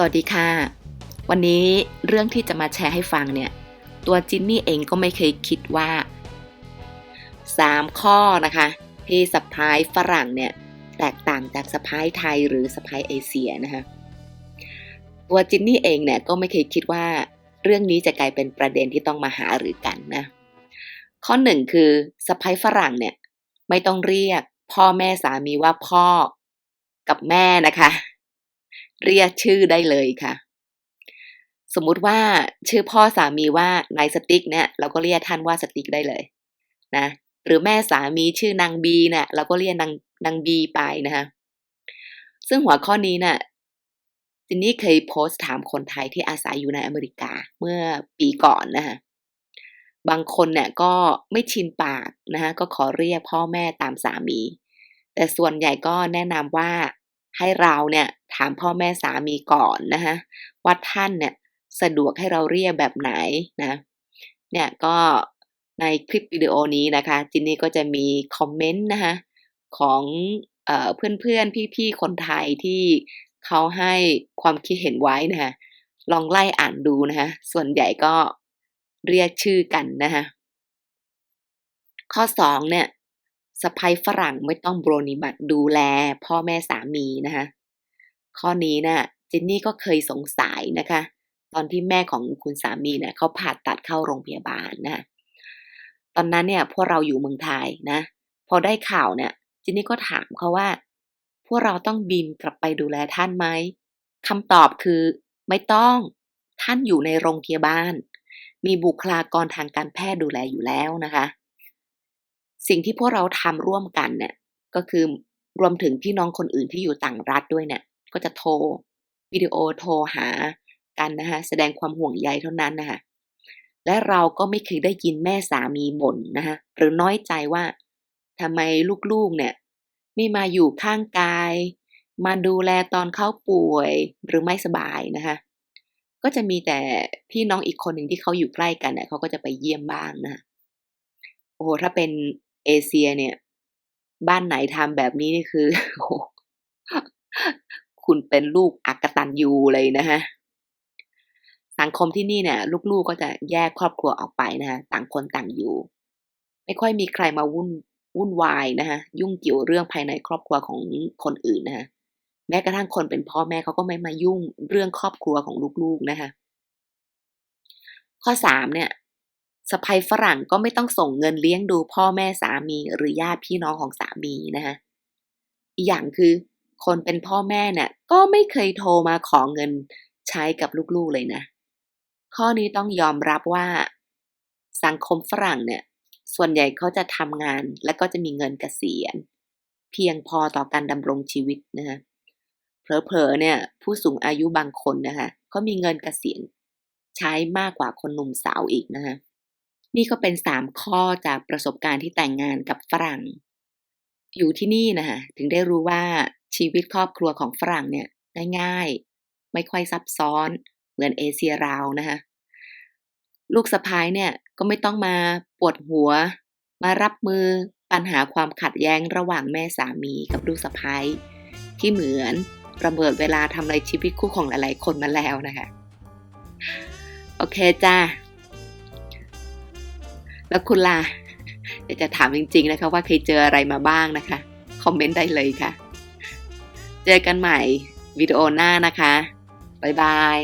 สวัสดีค่ะ วันนี้เรื่องที่จะมาแชร์ให้ฟังเนี่ย ตัวจินนี่เองก็ไม่เคยคิดว่า 3 ข้อนะคะ ที่สะพายฝรั่งเนี่ย แตกต่างจากสะพายไทยหรือสะพายเอเชียนะคะ ตัวจินนี่เองเนี่ยก็ไม่เคยคิดว่า เรื่องนี้จะกลายเป็นประเด็นที่ต้องมาหาหรือกันนะ ข้อหนึ่งคือสะพายฝรั่งเนี่ย ไม่ต้องเรียกพ่อแม่สามีว่าพ่อกับแม่นะคะ เรียกชื่อได้เลยค่ะ สมมุติว่าชื่อพ่อสามีว่านายสติ๊กเนี่ยเราก็เรียกท่านว่าสติ๊กได้เลยนะหรือแม่สามีชื่อนางบีเนี่ยเราก็เรียกนางนางบีไปนะคะซึ่งหัวข้อนี้เนะ่ะจินนี่เคยโพสต์ถามคนไทยที่อาศัยอยู่ในอเมริกาเมื่อปีก่อนนะคะบางคนเนี่ยก็ไม่ชินปากนะคะก็ขอเรียกพ่อแม่ตามสามี แต่ส่วนใหญ่ก็แนะนำว่า ให้เราเนี่ยถามพ่อแม่สามีก่อนนะคะว่าท่านเนี่ยสะดวกให้เราเรียกแบบไหนนะเนี่ยก็ในคลิปวิดีโอนี้นะคะ จินนี่ก็จะมีคอมเมนต์นะคะของเเพื่อนๆพี่ๆ คนไทยที่เขาให้ความคิดเห็นไว้นะคะลองไล่อ่านดูนะคะส่วนใหญ่ก็เรียกชื่อกันนะคะข้อสองเนี่ย สะพ้ยฝรั่งไม่ต้องบรนิบัติดูแลพ่อแม่สามีนะคะ ข้อนี้นะ่ะเจนนี่ก็เคยสงสัยนะคะ ตอนที่แม่ของคุณสามีเนี่ยเขาผ่าตัดเข้าโรงพยาบาลนะตอนนั้นเนี่ยพวกเราอยู่เมืองไทยนะ พอได้ข่าวเนี่ยเจนนี่ก็ถามเขาว่า พวกเราต้องบินกลับไปดูแลท่านไหมคำตอบคือไม่ต้องท่านอยู่ในโรงพยาบาล มีบุคลากรทางการแพทย์ดูแลอยู่แล้วนะคะ สิ่งที่พวกเราทำร่วมกันเนี่ยก็คือรวมถึงพี่น้องคนอื่นที่อยู่ต่างรัฐด้วยเนี่ย ก็จะโทรวิดีโอโทรหากันนะคะแสดงความห่วงใยเท่านั้นนะคะและเราก็ไม่เคยได้ยินแม่สามีบ่นนะคะหรือน้อยใจว่าทำไมลูกๆเนี่ย ไม่มาอยู่ข้างกาย มาดูแลตอนเขาป่วยหรือไม่สบายนะคะก็จะมีแต่พี่น้องอีกคนหนึ่งที่เขาอยู่ใกล้กันเนี่ยเขาก็จะไปเยี่ยมบ้างนะโอ้โหถ้าเป็น เอเชียเนี่ย บ้านไหนทำแบบนี้นี่คือ คุณเป็นลูกอักตันยูเลยนะฮะสังคมที่นี่เนี่ย ลูกๆก็จะแยกครอบครัวออกไปนะฮะต่างคนต่างอยู่ ไม่ค่อยมีใครมาวุ่นวุ่นวายนะฮะยุ่งเกี่ยวเรื่องภายในครอบครัวของคนอื่นนะฮะแม้กระทั่งคนเป็นพ่อแม่เขาก็ไม่มายุ่งเรื่องครอบครัวของลูกๆนะคะข้อสามเนี่ย สะพายฝรั่งก็ไม่ต้องส่งเงินเลี้ยงดูพ่อแม่สามีหรือญาติพี่น้องของสามีนะคะอีกอย่างคือคนเป็นพ่อแม่เนี่ยก็ไม่เคยโทรมาขอเงินใช้กับลูกๆเลยนะ ข้อนี้ต้องยอมรับว่า สังคมฝรั่งเนี่ย ส่วนใหญ่เขาจะทำงานและก็จะมีเงินเกษียณ เพียงพอต่อการดำรงชีวิตนะคะเผลอๆเนี่ย ผู้สูงอายุบางคนนะคะเขามีเงินเกษียณใช้มากกว่าคนหนุ่มสาวอีกนะคะ นี่ก็เป็นสามข้อจากประสบการณ์ที่แต่งงานกับฝรั่ง อยู่ที่นี่นะคะถึงได้รู้ว่าชีวิตครอบครัวของฝรั่งเนี่ยง่ายๆ ไม่ค่อยซับซ้อนเหมือนเอเชียราวนะคะลูกสะพ้ายเนี่ยก็ไม่ต้องมาปวดหัว มารับมือปัญหาความขัดแย้งระหว่างแม่สามีกับลูกสะพ้ายที่เหมือนประเมิดเวลาทำอะไรชีวิตคู่ของหลายๆคนมาแล้วนะคะ โอเคจ้า แล้วคุณล่ะอยากจะถามจริง ๆ นะคะ ว่าเคยเจออะไรมาบ้างนะคะ คอมเมนต์ได้เลยค่ะ เจอกันใหม่วิดีโอหน้านะคะ บ๊ายบาย